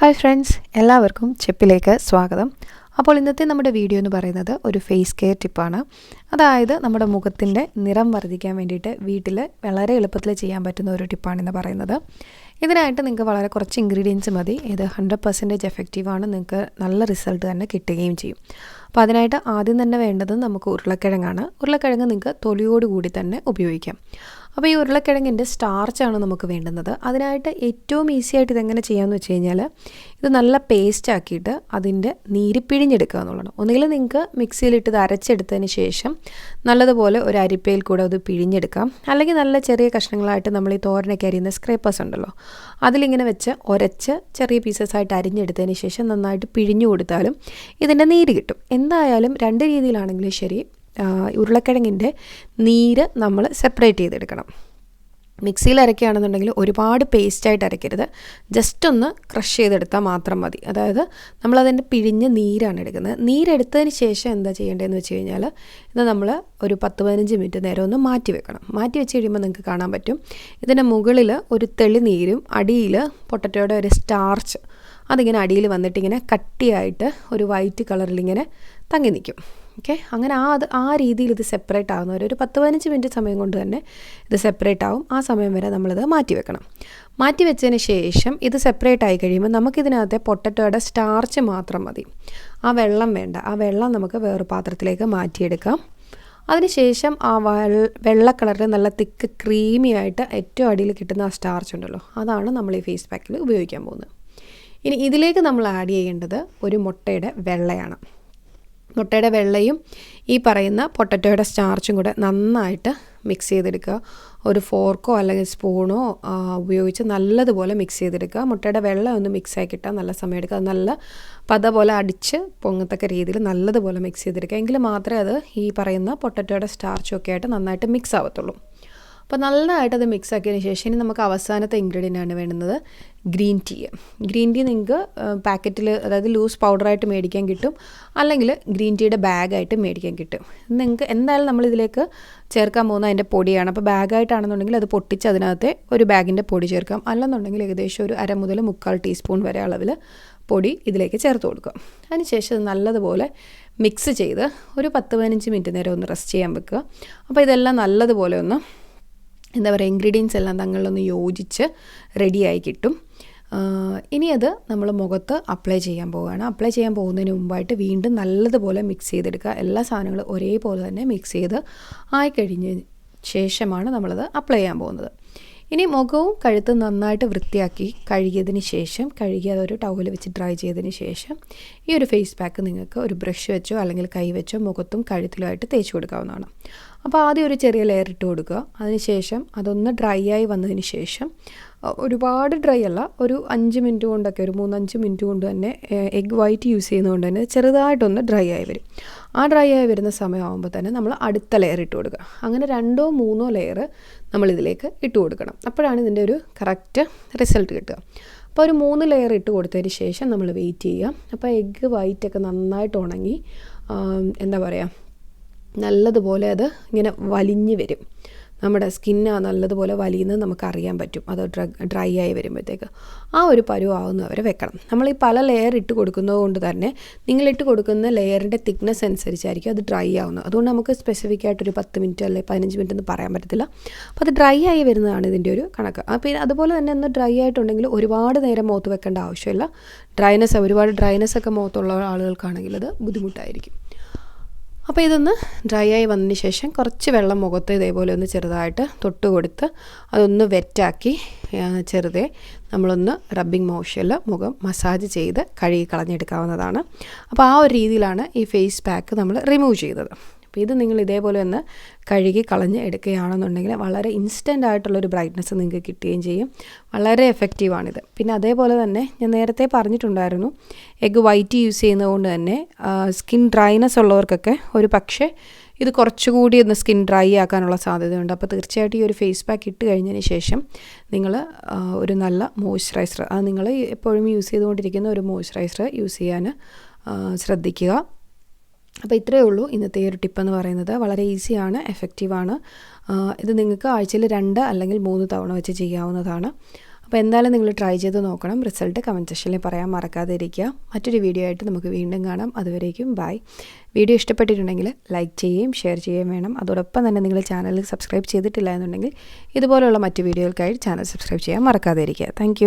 Hi friends എല്ലാവർക്കും ചെപ്പിലേക്ക് സ്വാഗതം. അപ്പോൾ ഇന്നത്തെ നമ്മുടെ വീഡിയോ എന്ന് പറയുന്നത് ഒരു ഫേസ് കെയർ ടിപ്പാണ് അതായത് നമ്മുടെ മുഖത്തിന്റെ നിറം വർദ്ധിക്കാൻ വേണ്ടിയിട്ട് വീട്ടിൽ വളരെ എളുപ്പത്തിൽ ചെയ്യാൻ പറ്റുന്ന ഒരു ടിപ്പാണെന്ന് പറയുന്നത്. ഇതിനായിട്ട് നിങ്ങൾക്ക് വളരെ കുറച്ച് ഇൻഗ്രീഡിയൻസ് മതി. ഇത് ഹൺഡ്രഡ് പെർസെന്റേജ് എഫക്റ്റീവാണ് നിങ്ങൾക്ക് നല്ല റിസൾട്ട് തന്നെ കിട്ടുകയും ചെയ്യും. അപ്പോൾ അതിനായിട്ട് ആദ്യം തന്നെ വേണ്ടത് നമുക്ക് ഉരുളക്കിഴങ്ങാണ്. ഉരുളക്കിഴങ്ങ് നിങ്ങൾക്ക് തൊലിയോടുകൂടി തന്നെ ഉപയോഗിക്കാം. അപ്പോൾ ഈ ഉരുളക്കിഴങ്ങിന്റെ സ്റ്റാർച്ചാണ് നമുക്ക് വേണ്ടുന്നത്. അതിനായിട്ട് ഏറ്റവും ഈസി ആയിട്ട് ഇതെങ്ങനെ ചെയ്യാമെന്ന് വെച്ച് കഴിഞ്ഞാൽ ഇത് നല്ല പേസ്റ്റ് ആക്കിയിട്ട് അതിന്റെ നീര് പിഴിഞ്ഞെടുക്കുക എന്നുള്ളതാണ്. ഒന്നുകിൽ നിങ്ങൾക്ക് മിക്സിയിലിട്ട് ഇത് അരച്ചെടുത്തതിന് ശേഷം നല്ലതുപോലെ ഒരു അരിപ്പയിൽ കൂടെ അത് പിഴിഞ്ഞെടുക്കാം. അല്ലെങ്കിൽ നല്ല ചെറിയ കഷ്ണങ്ങളായിട്ട് നമ്മൾ ഈ തോരനൊക്കെ അരിയുന്ന സ്ക്രേപ്പേഴ്സ് ഉണ്ടല്ലോ അതിലിങ്ങനെ വെച്ച് ഒരച്ച് ചെറിയ പീസസ് ആയിട്ട് അരിഞ്ഞെടുത്തതിന് ശേഷം നന്നായിട്ട് പിഴിഞ്ഞു കൊടുത്താലും ഇതിന്റെ നീര് കിട്ടും. എന്തായാലും രണ്ട് രീതിയിലാണെങ്കിലും ശരി ഉരുളക്കിഴങ്ങിന്റെ നീര് നമ്മൾ സെപ്പറേറ്റ് ചെയ്തെടുക്കണം. മിക്സിയിൽ അരയ്ക്കുകയാണെന്നുണ്ടെങ്കിൽ ഒരുപാട് പേസ്റ്റായിട്ട് അരയ്ക്കരുത് ജസ്റ്റ് ഒന്ന് ക്രഷ് ചെയ്തെടുത്താൽ മാത്രം മതി. അതായത് നമ്മളതിന്റെ പിഴിഞ്ഞ നീരാണ് എടുക്കുന്നത്. നീരെടുത്തതിന് ശേഷം എന്താ ചെയ്യേണ്ടതെന്ന് വെച്ച് കഴിഞ്ഞാൽ ഇത് നമ്മൾ ഒരു പത്ത് പതിനഞ്ച് മിനിറ്റ് നേരം ഒന്ന് മാറ്റി വെക്കണം. മാറ്റി വെച്ച് കഴിയുമ്പോൾ നിങ്ങൾക്ക് കാണാൻ പറ്റും. ഇതിന്റെ മുകളിൽ ഒരു തെളിനീരും അടിയിൽ പൊട്ടറ്റോയുടെ ഒരു സ്റ്റാർച്ച് അതിങ്ങനെ അടിയിൽ വന്നിട്ട് ഇങ്ങനെ കട്ടിയായിട്ട് ഒരു വൈറ്റ് കളറിൽ ഇങ്ങനെ തങ്ങി നിൽക്കും. ഓക്കെ അങ്ങനെ ആ അത് ആ രീതിയിൽ ഇത് സെപ്പറേറ്റ് ആകുന്ന ഒരു പത്ത് പതിനഞ്ച് മിനിറ്റ് സമയം കൊണ്ട് തന്നെ ഇത് സെപ്പറേറ്റ് ആവും. ആ സമയം വരെ നമ്മളിത് മാറ്റി വെക്കണം. മാറ്റി വെച്ചതിന് ശേഷം ഇത് സെപ്പറേറ്റ് ആയി കഴിയുമ്പോൾ നമുക്കിതിനകത്തെ പൊട്ടറ്റോയുടെ സ്റ്റാർച്ച് മാത്രം മതി. ആ വെള്ളം വേണ്ട. ആ വെള്ളം നമുക്ക് വേറെ പാത്രത്തിലേക്ക് മാറ്റിയെടുക്കാം. അതിനുശേഷം ആ വെള്ള കളറിൽ നല്ല തിക്ക് ക്രീമി ആയിട്ട് ഏറ്റവും അടിയിൽ കിട്ടുന്ന ആ സ്റ്റാർച്ച് ഉണ്ടല്ലോ അതാണ് നമ്മൾ ഈ ഫേസ് പാക്കിൽ ഉപയോഗിക്കാൻ പോകുന്നത്. ഇനി ഇതിലേക്ക് നമ്മൾ ആഡ് ചെയ്യേണ്ടത് ഒരു മുട്ടയുടെ വെള്ളയാണ്. മുട്ടയുടെ വെള്ളയും ഈ പറയുന്ന പൊട്ടറ്റോയുടെ സ്റ്റാർച്ചും കൂടെ നന്നായിട്ട് മിക്സ് ചെയ്തെടുക്കുക. ഒരു ഫോർക്കോ അല്ലെങ്കിൽ സ്പൂണോ ഉപയോഗിച്ച് നല്ലതുപോലെ മിക്സ് ചെയ്തെടുക്കുക. മുട്ടയുടെ വെള്ളം ഒന്ന് മിക്സ് കിട്ടാൻ നല്ല സമയം എടുക്കുക നല്ല പത പോലെ അടിച്ച് പൊങ്ങത്തക്ക രീതിയിൽ നല്ലതുപോലെ മിക്സ് ചെയ്തെടുക്കുക. എങ്കിൽ മാത്രമേ അത് ഈ പറയുന്ന പൊട്ടറ്റോയുടെ സ്റ്റാർച്ചും ഒക്കെ ആയിട്ട് നന്നായിട്ട് മിക്സ് ആവത്തുള്ളൂ. അപ്പോൾ നല്ലതായിട്ട് അത് മിക്സ് ആക്കിയതിന് ശേഷം ഇനി നമുക്ക് അവസാനത്തെ ഇൻഗ്രീഡിയന്റ് ആണ് വേണ്ടുന്നത് ഗ്രീൻ ടീ ഗ്രീൻ ടീ നിങ്ങൾക്ക് പാക്കറ്റിൽ അതായത് ലൂസ് പൗഡറായിട്ട് മേടിക്കാൻ കിട്ടും. അല്ലെങ്കിൽ ഗ്രീൻ ടീയുടെ ബാഗായിട്ട് മേടിക്കാൻ കിട്ടും. നിങ്ങൾക്ക് എന്തായാലും നമ്മൾ ഇതിലേക്ക് ചേർക്കാൻ പോകുന്ന അതിന്റെ പൊടിയാണ്. അപ്പോൾ ബാഗായിട്ടാണെന്നുണ്ടെങ്കിൽ അത് പൊട്ടിച്ച് അതിനകത്തെ ഒരു ബാഗിന്റെ പൊടി ചേർക്കാം. അല്ലെന്നുണ്ടെങ്കിൽ ഏകദേശം ഒരു അര മുതൽ മുക്കാൽ ടീസ്പൂൺ വരെ അളവിൽ പൊടി ഇതിലേക്ക് ചേർത്ത് കൊടുക്കുക അതിനുശേഷം ഇത് നല്ലതുപോലെ മിക്സ് ചെയ്ത് ഒരു പത്ത് പതിനഞ്ച് മിനിറ്റ് നേരം ഒന്ന് റെസ്റ്റ് ചെയ്യാൻ വെക്കുക. അപ്പോൾ ഇതെല്ലാം നല്ലതുപോലെ ഒന്ന് എന്താ പറയുക ഇൻഗ്രീഡിയൻസ് എല്ലാം തങ്ങളിലൊന്ന് യോജിച്ച് റെഡിയായി കിട്ടും. ഇനി അത് നമ്മൾ മുഖത്ത് അപ്ലൈ ചെയ്യാൻ പോവുകയാണ്. അപ്ലൈ ചെയ്യാൻ പോകുന്നതിന് മുമ്പായിട്ട് വീണ്ടും നല്ലതുപോലെ മിക്സ് ചെയ്തെടുക്കുക. എല്ലാ സാധനങ്ങളും ഒരേപോലെ തന്നെ മിക്സ് ചെയ്ത് ആയിക്കഴിഞ്ഞ കഴിഞ്ഞ ശേഷമാണ് നമ്മളത് അപ്ലൈ ചെയ്യാൻ പോകുന്നത്. ഇനി മുഖവും കഴുത്തും നന്നായിട്ട് വൃത്തിയാക്കി കഴുകിയതിന് ശേഷം കഴുകി അതൊരു ടവൽ വെച്ച് ഡ്രൈ ചെയ്തതിന് ശേഷം ഈ ഒരു ഫേസ് പാക്ക് നിങ്ങൾക്ക് ഒരു ബ്രഷ് വെച്ചോ അല്ലെങ്കിൽ കൈ വെച്ചോ മുഖത്തും കഴുത്തിലുമായിട്ട് തേച്ച് കൊടുക്കാവുന്നതാണ്. അപ്പോൾ ആദ്യം ഒരു ചെറിയ ലെയർ ഇട്ട് കൊടുക്കുക. അതിനുശേഷം അതൊന്ന് ഡ്രൈ ആയി വന്നതിന് ശേഷം ഒരുപാട് ഡ്രൈ അല്ല ഒരു അഞ്ച് മിനിറ്റ് കൊണ്ടൊക്കെ ഒരു മൂന്നഞ്ച് മിനിറ്റ് കൊണ്ട് തന്നെ എഗ് വൈറ്റ് യൂസ് ചെയ്യുന്നതുകൊണ്ട് തന്നെ ചെറുതായിട്ടൊന്ന് ഡ്രൈ ആയി വരും. ആ ഡ്രൈ ആയി വരുന്ന സമയമാകുമ്പോൾ തന്നെ നമ്മൾ അടുത്ത ലെയർ ഇട്ട് കൊടുക്കുക. അങ്ങനെ രണ്ടോ മൂന്നോ ലെയർ നമ്മൾ ഇതിലേക്ക് ഇട്ട് കൊടുക്കണം. അപ്പോഴാണ് ഇതിന്റെ ഒരു കറക്റ്റ് റിസൾട്ട് കിട്ടുക. അപ്പോൾ ഒരു മൂന്ന് ലെയർ ഇട്ട് കൊടുത്തതിന് ശേഷം നമ്മൾ വെയിറ്റ് ചെയ്യുക. അപ്പോൾ എഗ്ഗ് വൈറ്റൊക്കെ നന്നായിട്ട് ഉണങ്ങി എന്താ പറയുക നല്ലതുപോലെ അത് ഇങ്ങനെ വലിഞ്ഞ് വരും. നമ്മുടെ സ്കിന്ന് നല്ലതുപോലെ വലിയുന്നത് നമുക്ക് അറിയാൻ പറ്റും. അത് ഡ്രൈ ആയി വരുമ്പോഴത്തേക്ക്. ആ ഒരു പരുവാവുന്നവരെ വെക്കണം. നമ്മൾ ഈ പല ലെയർ ഇട്ട് കൊടുക്കുന്നത് കൊണ്ട് തന്നെ നിങ്ങൾ ഇട്ട് കൊടുക്കുന്ന ലെയറിന്റെ തിക്നെസ് അനുസരിച്ചായിരിക്കും അത് ഡ്രൈ ആവുന്നത്. അതുകൊണ്ട് നമുക്ക് സ്പെസിഫിക് ആയിട്ടൊരു പത്ത് മിനിറ്റ് അല്ലെങ്കിൽ പതിനഞ്ച് മിനിറ്റ് എന്ന് പറയാൻ പറ്റത്തില്ല. അപ്പോൾ അത് ഡ്രൈ ആയി വരുന്നതാണ് ഇതിന്റെ ഒരു കണക്ക്. അപ്പോൾ അതുപോലെ തന്നെ ഒന്ന് ഡ്രൈ ആയിട്ടുണ്ടെങ്കിൽ ഒരുപാട് നേരം മുഖത്ത് വെക്കേണ്ട ആവശ്യമില്ല. ഡ്രൈനെസ് ഒരുപാട് ഡ്രൈനെസ് ഒക്കെ മുഖത്തുള്ള ആളുകൾക്കാണെങ്കിൽ അത് ബുദ്ധിമുട്ടായിരിക്കും. അപ്പോൾ ഇതൊന്ന് ഡ്രൈ ആയി വന്നതിന് ശേഷം കുറച്ച് വെള്ളം മുഖത്ത് ഇതേപോലെ ഒന്ന് ചെറുതായിട്ട് തൊട്ട് കൊടുത്ത് അതൊന്ന് വെറ്റാക്കി ചെറുതെ നമ്മളൊന്ന് റബ്ബിംഗ് മോഷനിൽ മുഖം മസാജ് ചെയ്ത് കഴുകി കളഞ്ഞെടുക്കാവുന്നതാണ്. അപ്പോൾ ആ ഒരു രീതിയിലാണ് ഈ ഫേസ് പാക്ക് നമ്മൾ റിമൂവ് ചെയ്തത്. അപ്പോൾ ഇത് നിങ്ങൾ ഇതേപോലെ ഒന്ന് കഴുകി കളഞ്ഞ് എടുക്കുകയാണെന്നുണ്ടെങ്കിൽ വളരെ ഇൻസ്റ്റന്റ് ആയിട്ടുള്ളൊരു ബ്രൈറ്റ്നസ് നിങ്ങൾക്ക് കിട്ടുകയും ചെയ്യും. വളരെ എഫക്റ്റീവാണിത് പിന്നെ അതേപോലെ തന്നെ ഞാൻ നേരത്തെ പറഞ്ഞിട്ടുണ്ടായിരുന്നു എഗ് വൈറ്റ് യൂസ് ചെയ്യുന്നതുകൊണ്ട് തന്നെ സ്കിൻ ഡ്രൈനെസ് ഉള്ളവർക്കൊക്കെ ഒരു പക്ഷേ ഇത് കുറച്ചുകൂടി ഒന്ന് സ്കിൻ ഡ്രൈ ആക്കാനുള്ള സാധ്യതയുണ്ട്. അപ്പോൾ തീർച്ചയായിട്ടും ഈ ഒരു ഫേസ് പാക്ക് ഇട്ട് കഴിഞ്ഞതിന് ശേഷം നിങ്ങൾ ഒരു നല്ല മോയ്സ്ചറൈസർ അത് നിങ്ങൾ എപ്പോഴും യൂസ് ചെയ്തുകൊണ്ടിരിക്കുന്ന ഒരു മോയ്സ്ചറൈസർ യൂസ് ചെയ്യാൻ ശ്രദ്ധിക്കുക. അപ്പോൾ ഇത്രയേ ഉള്ളൂ ഇന്നത്തെ ഈ ഒരു ടിപ്പെന്ന് പറയുന്നത്. വളരെ ഈസിയാണ് എഫക്റ്റീവാണ്. ഇത് നിങ്ങൾക്ക് ആഴ്ചയിൽ രണ്ട് അല്ലെങ്കിൽ മൂന്ന് തവണ വെച്ച് ചെയ്യാവുന്നതാണ്. അപ്പോൾ എന്തായാലും നിങ്ങൾ ട്രൈ ചെയ്ത് നോക്കണം. റിസൾട്ട് കമന്റ് സെക്ഷനിൽ പറയാൻ മറക്കാതെ ഇരിക്കുക. മറ്റൊരു വീഡിയോ ആയിട്ട് നമുക്ക് വീണ്ടും കാണാം. അതുവരേക്കും ബൈ. വീഡിയോ ഇഷ്ടപ്പെട്ടിട്ടുണ്ടെങ്കിൽ ലൈക്ക് ചെയ്യുകയും ഷെയർ ചെയ്യുകയും വേണം. അതോടൊപ്പം തന്നെ നിങ്ങൾ ചാനൽ സബ്സ്ക്രൈബ് ചെയ്തിട്ടില്ല എന്നുണ്ടെങ്കിൽ ഇതുപോലുള്ള മറ്റ് വീഡിയോകൾക്കായി ചാനൽ സബ്സ്ക്രൈബ് ചെയ്യാൻ മറക്കാതെ ഇരിക്കുക. താങ്ക്